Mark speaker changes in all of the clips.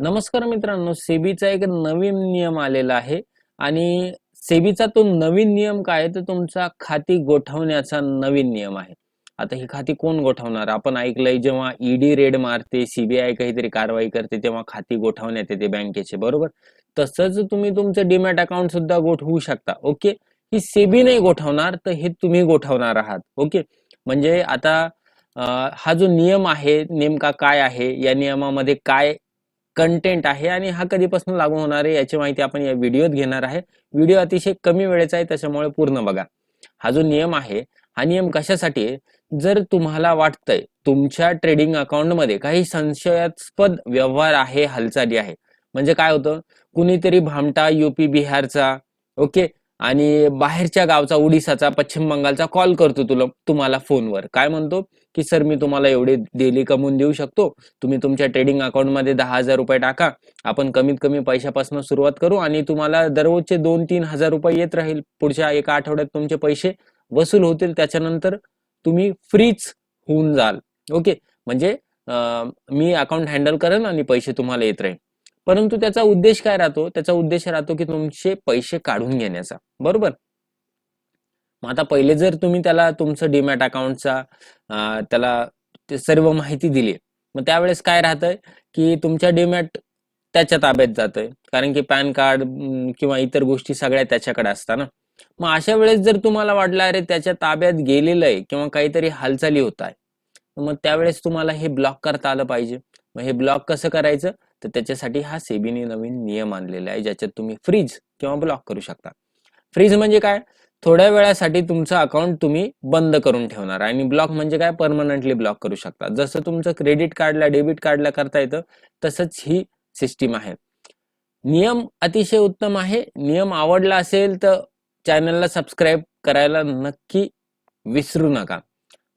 Speaker 1: नमस्कार मित्रांनो सेबीचा एक नवीन नियम आलेला आहे आणि सेबीचा तो नवीन नियम काय आहे तर तुमचा खाती गोठवण्याचा नवीन नियम आहे. आता ही खाती कोण गोठवणार? आपण ऐकलंय जेव्हा ईडी रेड मारते सीबीआय काहीतरी कारवाई करते तेव्हा खाती गोठवण्यात येते बँकेचे बरोबर? तसंच तुम्ही तुमचं डीमॅट अकाउंट सुद्धा गोठवू शकता ओके? ही सेबी नाही गोठवणार तर हे तुम्ही गोठवणार आहात ओके? म्हणजे आता आ, हा जो नियम आहे नेमका काय आहे? या नियमामध्ये काय कंटेंट आहे आणि हा कधीपासून लागू होणार आहे याची माहिती आपण या व्हिडिओत घेणार आहे. व्हिडिओ अतिशय कमी वेळेचा आहे त्याच्यामुळे पूर्ण बघा. हा जो नियम आहे हा नियम कशासाठी जर तुम्हाला वाटतंय तुमच्या ट्रेडिंग अकाउंटमध्ये काही संशयास्पद व्यवहार आहे हालचाली आहे म्हणजे काय होतं? कुणीतरी भामटा युपी बिहारचा ओके? आणि बाहेरच्या गावचा उडीसाचा पश्चिम बंगालचा कॉल करतो तुला तुम्हाला फोनवर. काय म्हणतो? की सर मी तुम्हाला एवढे डेली कमवून देऊ शकतो. तुम्ही तुमच्या ट्रेडिंग अकाउंटमध्ये दहा हजार रुपये टाका. आपण कमीत कमी पैशापासून सुरुवात करू आणि तुम्हाला दररोजचे दोन तीन हजार रुपये येत राहील. पुढच्या एका आठवड्यात तुमचे पैसे वसूल होतील. त्याच्यानंतर तुम्ही फ्रीच होऊन जाल. ओके म्हणजे मी अकाउंट हँडल करेन आणि पैसे तुम्हाला येत राहील. परंतु त्याचा उद्देश काय राहतो? त्याचा उद्देश राहतो की तुमचे पैसे काढून घेण्याचा. बरोबर? मग आता पहिले जर तुम्ही त्याला तुमचं डीमॅट अकाउंटचा त्याला ते सर्व माहिती दिली मग त्यावेळेस काय राहतंय की तुमच्या डीमॅट त्याच्या ताब्यात जातंय. कारण की पॅन कार्ड किंवा इतर गोष्टी सगळ्या त्याच्याकडे असतात ना. मग अशा वेळेस जर तुम्हाला वाटलं अरे त्याच्या ताब्यात गेलेलं आहे किंवा काहीतरी हालचाली होत आहे मग त्यावेळेस तुम्हाला हे ब्लॉक करता आलं पाहिजे. मग हे ब्लॉक कसं करायचं? तर त्याच्यासाठी हा सेबीने नवीन नियम आणलेला आहे ज्याच्यात तुम्ही फ्रीज किंवा ब्लॉक करू शकता. फ्रीज म्हणजे काय? थोड्या वेळासाठी तुमचं अकाउंट तुम्ही बंद करून ठेवणार. आणि ब्लॉक म्हणजे काय? परमनंटली ब्लॉक करू शकता. जसं तुमचं क्रेडिट कार्डला डेबिट कार्डला करता येतं तसंच ही सिस्टीम आहे. नियम अतिशय उत्तम आहे. नियम आवडला असेल तर चॅनलला सबस्क्राईब करायला नक्की विसरू नका.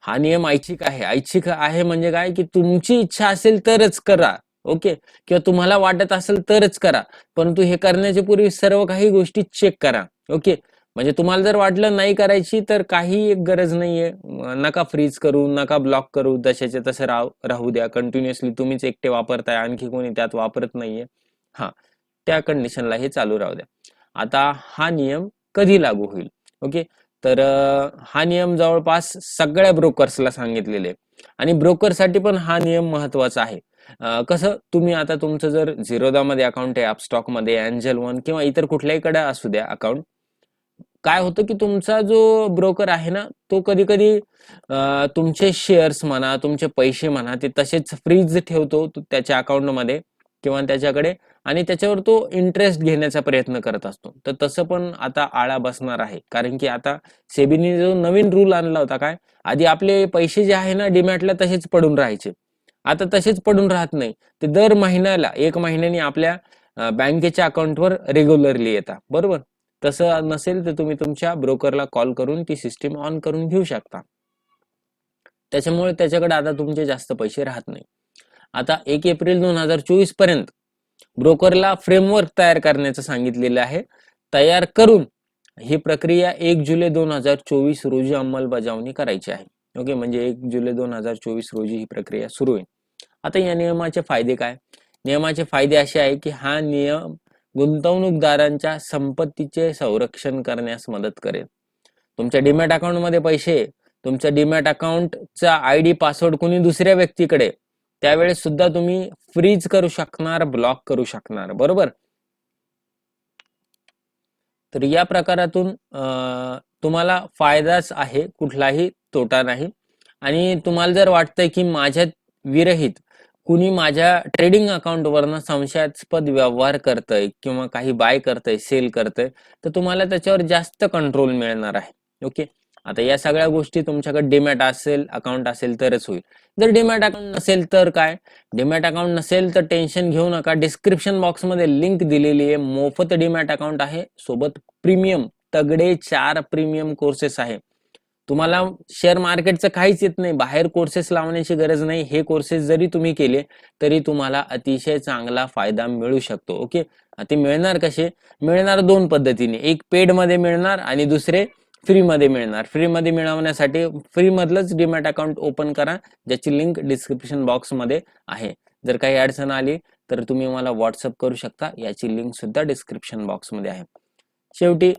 Speaker 1: हा नियम ऐच्छिक आहे. ऐच्छिक आहे म्हणजे काय? की तुमची इच्छा असेल तरच करा. ओके? किंवा तुम्हाला वाटत असेल तरच करा. परंतु हे करण्याच्या पूर्वी सर्व काही गोष्टी चेक करा. ओके? म्हणजे तुम्हाला जर वाटलं नाही करायची तर काही एक गरज नाहीये. नका फ्रीज करू नका ब्लॉक करू तशाचे तसं राहू राहू द्या. कंटिन्युअसली तुम्हीच एकटे वापरताय आणखी कोणी त्यात वापरत नाहीये. हा त्या कंडिशनला हे चालू राहू द्या. आता हा नियम कधी लागू होईल? ओके? तर हा नियम जवळपास सगळ्या ब्रोकर्सला सांगितलेले आणि ब्रोकरसाठी पण हा नियम महत्त्वाचा आहे. कसं तुम्ही आता तुमचं जर झिरोदामध्ये अकाउंट आहे अपस्टॉकमध्ये अँजल वन किंवा इतर कुठल्याही कडे असू द्या अकाउंट काय होतं की तुमचा जो ब्रोकर आहे ना तो कधी कधी तुमचे शेअर्स म्हणा तुमचे पैसे म्हणा ते तसेच फ्रीज ठेवतो त्याच्या अकाउंटमध्ये किंवा त्याच्याकडे आणि त्याच्यावर तो इंटरेस्ट घेण्याचा प्रयत्न करत असतो. तर तसं पण आता आळा बसणार आहे. कारण की आता सेबीने जो नवीन रूल आणला होता काय आधी आपले पैसे जे आहे ना डिमॅटला तसेच पडून राहायचे. आता तसेच पडून राहत नाही. ते दर महिन्याला एक महिन्याने आपल्या बँकेच्या अकाउंटवर रेग्युलरली येतात. बरोबर? तसं नसेल तर तुम्ही तुमच्या ब्रोकरला कॉल करून ती सिस्टीम ऑन करून घेऊ शकता. त्याच्यामुळे त्याच्याकडे आता तुमचे जास्त पैसे राहत नाही. आता एक एप्रिल दोन हजार चोवीसपर्यंत ब्रोकरला फ्रेमवर्क तयार करण्याचं सांगितलेलं आहे. तयार करून ही प्रक्रिया एक जुलै दोन हजार चोवीस रोजी अंमलबजावणी करायची आहे. ओके म्हणजे एक जुलै दोन हजार चोवीस रोजी ही प्रक्रिया सुरू होईल. आता या नियमाचे फायदे काय? नियमाचे फायदे असे आहे की हा नियम गुंतवणूकदारांच्या संपत्तीचे संरक्षण करण्यास मदत करेल. तुमच्या डीमॅट अकाउंटमध्ये पैसे तुमच्या डीमॅट अकाउंटचा आय डी पासवर्ड कोणी दुसऱ्या व्यक्तीकडे त्यावेळेस सुद्धा तुम्ही फ्रीज करू शकणार ब्लॉक करू शकणार बरोबर? तर या प्रकारातून तुम्हाला फायदाच आहे कुठलाही तोटा नाही. आणि तुम्हाला जर वाटतंय की माझ्या विरहित कुणी माझ्या ट्रेडिंग अकाउंटवरनं संशयास्पद व्यवहार करतंय किंवा काही बाय करतंय सेल करतंय तर तुम्हाला त्याच्यावर जास्त कंट्रोल मिळणार आहे. ओके आता या सगळ्या गोष्टी तुमच्याकडे डिमॅट असेल अकाउंट असेल तरच होईल. जर डिमॅट अकाउंट नसेल तर काय? डिमॅट अकाउंट नसेल तर टेन्शन घेऊ नका. डिस्क्रिप्शन बॉक्समध्ये लिंक दिलेली आहे. मोफत डिमॅट अकाउंट आहे. सोबत प्रीमियम तगडे चार प्रीमियम कोर्सेस आहे. तुम्हाला शेअर मार्केटचं काहीच येत नाही. बाहेर कोर्सेस लावण्याची गरज नाही. हे कोर्सेस जरी तुम्ही केले तरी तुम्हाला अतिशय चांगला फायदा मिळू शकतो. ओके ते मिळणार कसे? मिळणार दोन पद्धतीने. एक पेडमध्ये मिळणार आणि दुसरे फ्रीमध्ये मिळणार. फ्रीमध्ये मिळवण्यासाठी फ्रीमधलंच डीमॅट अकाउंट ओपन करा ज्याची लिंक डिस्क्रिप्शन बॉक्समध्ये आहे. जर काही अडचण आली तर तुम्ही मला व्हॉट्सअप करू शकता. याची लिंक सुद्धा डिस्क्रिप्शन बॉक्समध्ये आहे. शेवटी